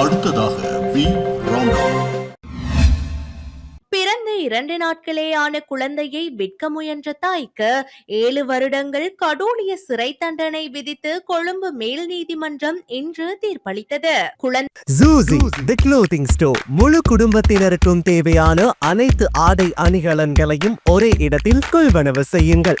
அடுத்ததாக வி. பிறந்த இரண்டு நாட்களேயான குழந்தையை விற்க முயன்ற தாய்க்கு ஏழு வருடங்கள் கடூழிய சிறை தண்டனை விதித்து கொழும்பு மேல் நீதிமன்றம் இன்று தீர்ப்பளித்தது. தி க்ளோத்திங் ஸ்டோர் முழு குடும்பத்தினருக்கும் தேவையான அனைத்து ஆடை அணிகலன்களையும் ஒரே இடத்தில் கொள்வனவு செய்யுங்கள்.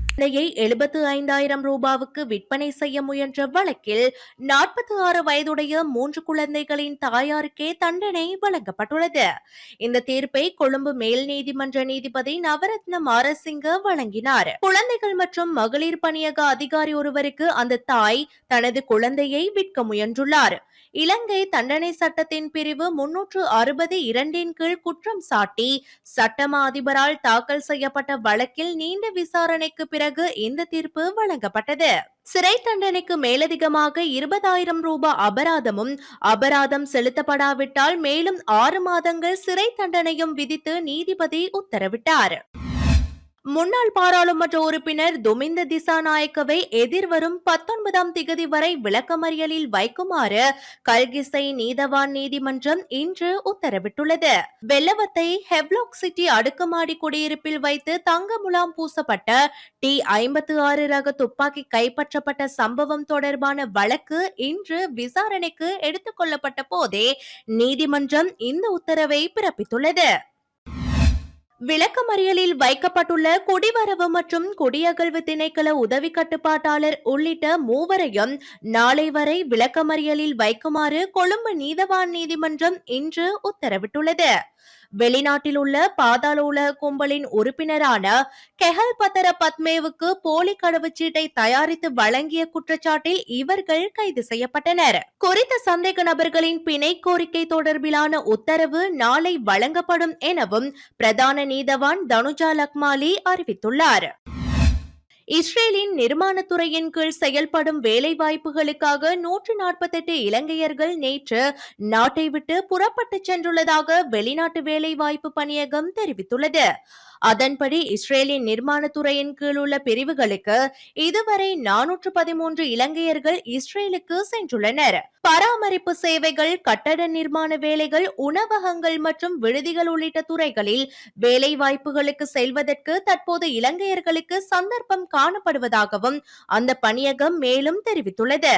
குழந்தையை எழுபத்து ஐந்தாயிரம் ரூபாவுக்கு விற்பனை செய்ய முயன்ற வழக்கில் நாற்பத்தி ஆறு வயதுடைய மூன்று குழந்தைகளின் தாயாருக்கே தண்டனை வழங்கப்பட்டுள்ளது. இந்த தீர்ப்பை கொழும்பு மேல் நீதிமன்ற நீதிபதி நவரத்ன மாரசிங்க வழங்கினார். குழந்தைகள் மற்றும் மகளிர் பணியக அதிகாரி ஒருவருக்கு அந்த தாய் தனது குழந்தையை விற்க முயன்றுள்ளார். இலங்கை தண்டனை சட்டத்தின் பிரிவு முன்னூற்று அறுபது இரண்டின் கீழ் குற்றம் சாட்டி சட்டமா அதிபரால் தாக்கல் செய்யப்பட்ட வழக்கில் நீண்ட விசாரணைக்கு பிறகு இந்த தீர்ப்பு வழங்கப்பட்டது. சிறை தண்டனைக்கு மேலதிகமாக இருபதாயிரம் ரூபாய் அபராதமும் அபராதம் செலுத்தப்படாவிட்டால் மேலும் ஆறு மாதங்கள் சிறை தண்டனையும் விதித்து நீதிபதி உத்தரவிட்டார். முன்னாள் பாராளுமன்ற உறுப்பினர் துமிந்த திசாநாயக்கவை எதிர்வரும் பத்தொன்பதாம் திகதி வரை விளக்கமறியலில் வைக்குமாறு கல்கிசை நீதவான் நீதிமன்றம் இன்று உத்தரவிட்டுள்ளது. வெள்ளவத்தை ஹெவ்லாக் சிட்டி அடுக்குமாடி குடியிருப்பில் வைத்து தங்க முலாம் பூசப்பட்ட டி ஐம்பத்து ஆறு ரக துப்பாக்கி கைப்பற்றப்பட்ட சம்பவம் தொடர்பான வழக்கு இன்று விசாரணைக்கு எடுத்துக் கொள்ளப்பட்ட போதே நீதிமன்றம் இந்த உத்தரவை பிறப்பித்துள்ளது. விளக்கமறியலில் வைக்கப்பட்டுள்ள குடிவரவு மற்றும் குடியகழ்வு திணைக்கள உதவி கட்டுப்பாட்டாளர் உள்ளிட்ட மூவரையும் நாளை வரை விளக்கமறியலில் வைக்குமாறு கொழும்பு நீதவான் நீதிமன்றம் இன்று உத்தரவிட்டுள்ளது. வெளிநாட்டில் உள்ள பாதாள உலக கும்பலின் உறுப்பினரான கெஹல் பத்தர பத்மேவுக்கு போலி கடவுச்சீட்டை தயாரித்து வழங்கிய குற்றச்சாட்டில் இவர்கள் கைது செய்யப்பட்டனர். குறித்த சந்தேக நபர்களின் பிணை கோரிக்கை தொடர்பிலான உத்தரவு நாளை வழங்கப்படும் எனவும் பிரதான நீதவான் தனுஜா லக்மாலி அறிவித்துள்ளார். இஸ்ரேலின் நிர்மாணத்துறையின் கீழ் செயல்படும் வேலைவாய்ப்புகளுக்காக நூற்று நாற்பத்தெட்டு இலங்கையர்கள் நேற்று நாட்டை விட்டு புறப்பட்டுச் சென்றுள்ளதாக வெளிநாட்டு வேலைவாய்ப்பு பணியகம் தெரிவித்துள்ளது. அதன்படி இஸ்ரேலின் நிர்மாணத்துறையின் கீழ் உள்ள பிரிவுகளுக்கு இதுவரை நானூற்று பதிமூன்று இலங்கையர்கள் இஸ்ரேலுக்கு சென்றுள்ளனர். பராமரிப்பு சேவைகள் கட்டட நிர்மாண வேலைகள் உணவகங்கள் மற்றும் விடுதிகள் உள்ளிட்ட துறைகளில் வேலை வாய்ப்புகளுக்கு செல்வதற்கு தற்போது இலங்கையர்களுக்கு சந்தர்ப்பம் காணப்படுவதாகவும் அந்த பணியகம் மேலும் தெரிவித்துள்ளது.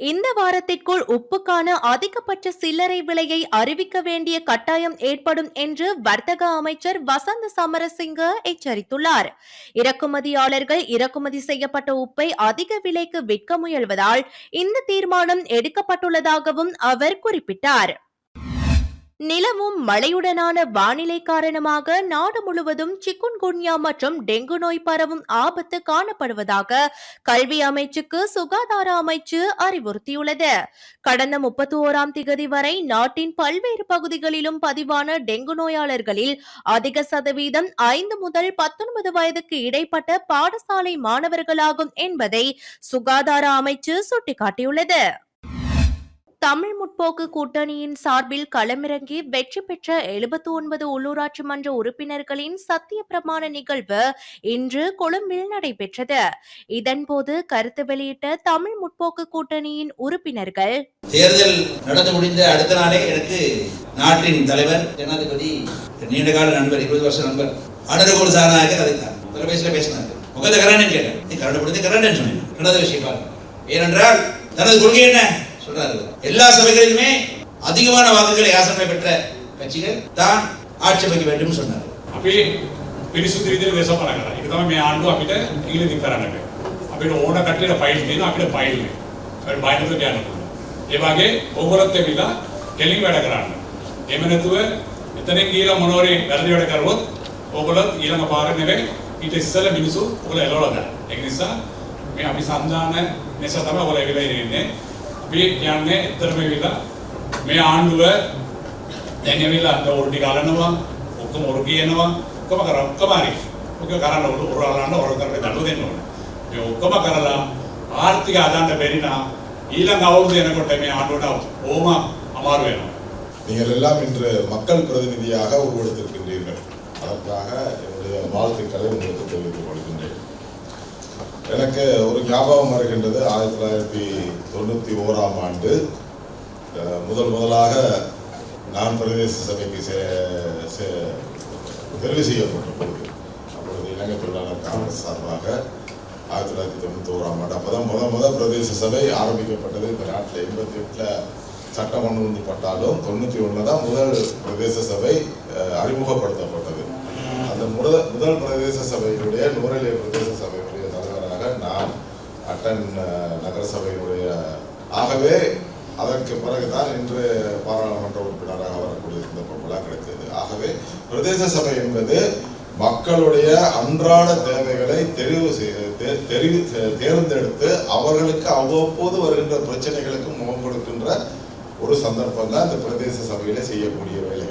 இந்த வாரத்திற்குள் உப்புக்கான அதிகபட்ச சில்லறை விலையை அறிவிக்க வேண்டிய கட்டாயம் ஏற்படும் என்று வர்த்தக அமைச்சர் வசந்த சமரசிங்க எச்சரித்துள்ளார். இறக்குமதியாளர்கள் இறக்குமதி செய்யப்பட்ட உப்பை அதிக விலைக்கு விற்க முயல்வதால் இந்த தீர்மானம் எடுக்கப்பட்டுள்ளதாகவும் அவர் குறிப்பிட்டார். நிலவும் மழையுடனான வானிலை காரணமாக நாடு முழுவதும் சிக்குன்குன்யா மற்றும் டெங்கு நோய் பரவும் ஆபத்து காணப்படுவதாக கல்வி அமைச்சுக்கு சுகாதார அமைச்சு அறிவுறுத்தியுள்ளது. கடந்த முப்பத்தி ஓராம் திகதி வரை நாட்டின் பல்வேறு பகுதிகளிலும் பதிவான டெங்கு நோயாளர்களில் அதிக சதவீதம் ஐந்து முதல் பத்தொன்பது வயதுக்கு இடைப்பட்ட பாடசாலை மாணவர்களாகும் என்பதை சுகாதார அமைச்சு சுட்டிக்காட்டியுள்ளது. தமிழ் முற்போக்கு கூட்டணியின் சார்பில் களமிறங்கி வெற்றி பெற்ற எழுபத்தி ஒன்பது உள்ளூராட்சி மன்ற உறுப்பினர்களின் சத்திய பிரமாண நிகழ்வு இன்று கொழும்பில் நடைபெற்றது. இதன்போது கருத்து வெளியிட்ட தமிழ் முற்போக்கு கூட்டணியின் உறுப்பினர்கள் தேர்தல் நடந்து முடிந்த அடுத்த நாளே எனக்கு நாட்டின் தலைவர் ஜனாதிபதி நீண்டகால நண்பர் இருபது வருஷ நண்பர் அடர்கோல் சாரநாயகர் அதைத்தான் தொலைபேசியில் பேசினார். முகத்தை கரண்டேன்னு கேட்டேன். நீ கரண்ட் பிடித்து கரண்டேன்னு சொன்னீங்க நடந்த விஷயம் பாருங்க ஏனென்றால் தனது கொள்கை என்ன? சொல்றாரு எல்லா சபைகளிலுமே அதிகமான வாக்குகளை ஆசனை பெற்ற கட்சிகள் தான் ஆட்சி அமைக்க வேண்டும் சொன்னார் අපි පිරිසුදු විදිහට දේශපාලන කරා. ඒක තමයි මේ ආණ්ඩුව අපිට ඉංග්‍රීසි කරන්න බෑ. අපිට ඕන කට්ටියට ෆයිල් තියෙනවා අපිට ෆයිල් නෑ. අපිට බයිනද කියන්න පුළුවන්. ඒ වගේ ඕගොල්ලොත් එක්කලා කෙලින් වැඩ කරන්න. එහෙම නැතුව එතනින් ගිහලා මොනෝරේ වැරදි වැඩ කරුවොත් ඕගොල්ලොත් ඊළඟ පාර නෙවෙයි ඊට ඉස්සෙල්ලා මිනිස්සු ඔයගොල්ලෝ එළවලා දාන්න. ඒක නිසා මේ අපි සම්දාන නිසා තමයි ඔයගොල්ලෝ එවිලා ඉන්නේ. අපි කියන්නේ ඇත්තටම එවිලා මේ ආණ්ඩුව දැන් ඇවිල්ලා අද ඔරටි ගලනවා ඔක්කොම ඔර කියනවා ඔක්කොම කර ඔක්කොම හරි ඔක කරන්න ඔර ඔරලන්න ඔර කරලා දඬු දෙන්න ඕනේ මේ ඔක්කොම කරලා ආර්ථික ආදාන්න බැරි නම් ඊළඟ අවුරුදු එනකොට මේ ආණ්ඩුවට ඕම අමාරු වෙනවා நீங்கள் எல்லாம் இன்று மக்கள் பிரதிநிதியாக உருவெடுத்திருக்கின்றீர்கள் அதற்காக என்னுடைய வாழ்த்துக்களை உங்களுக்கு தெரிவித்துக் கொள்கின்றேன் எனக்கு ஒரு ஞாபகம் வருகின்றது ஆயிரத்தி தொள்ளாயிரத்தி தொண்ணூற்றி ஓராம் ஆண்டு. முதல் முதலாக நான் பிரதேச சபைக்கு சே- சே- தெரிவு செய்யப்பட்ட பொழுது அப்பொழுது இலங்கை தொழிலாளர் காங்கிரஸ் சார்பாக ஆயிரத்தி தொள்ளாயிரத்தி தொண்ணூற்றி ஓராம் ஆண்டு. அப்போதான் முத முத பிரதேச சபை ஆரம்பிக்கப்பட்டது. இந்த நாட்டில் எண்பத்தி எட்டில் சட்டம் கொண்டு வந்துப்பட்டாலும் தொண்ணூற்றி ஒன்று தான் முதல் பிரதேச சபை அறிமுகப்படுத்தப்பட்டது. அந்த முதல் முதல் பிரதேச சபையினுடைய நுரலிய பிரதேச அட்டன் நகரசபையினுடைய ஆகவே அதற்கு பிறகுதான் இன்று பாராளுமன்ற உறுப்பினராக வரக்கூடிய சந்தர்ப்பங்களாக கிடைத்தது. ஆகவே பிரதேச சபை என்பது மக்களுடைய அன்றாட தேவைகளை தெரிவு செய்ய தெரிவு தேர்ந்தெடுத்து அவர்களுக்கு அவ்வப்போது வருகின்ற பிரச்சனைகளுக்கு முகம் கொடுக்கின்ற ஒரு சந்தர்ப்பம் தான் இந்த பிரதேச சபையில செய்யக்கூடிய வேலை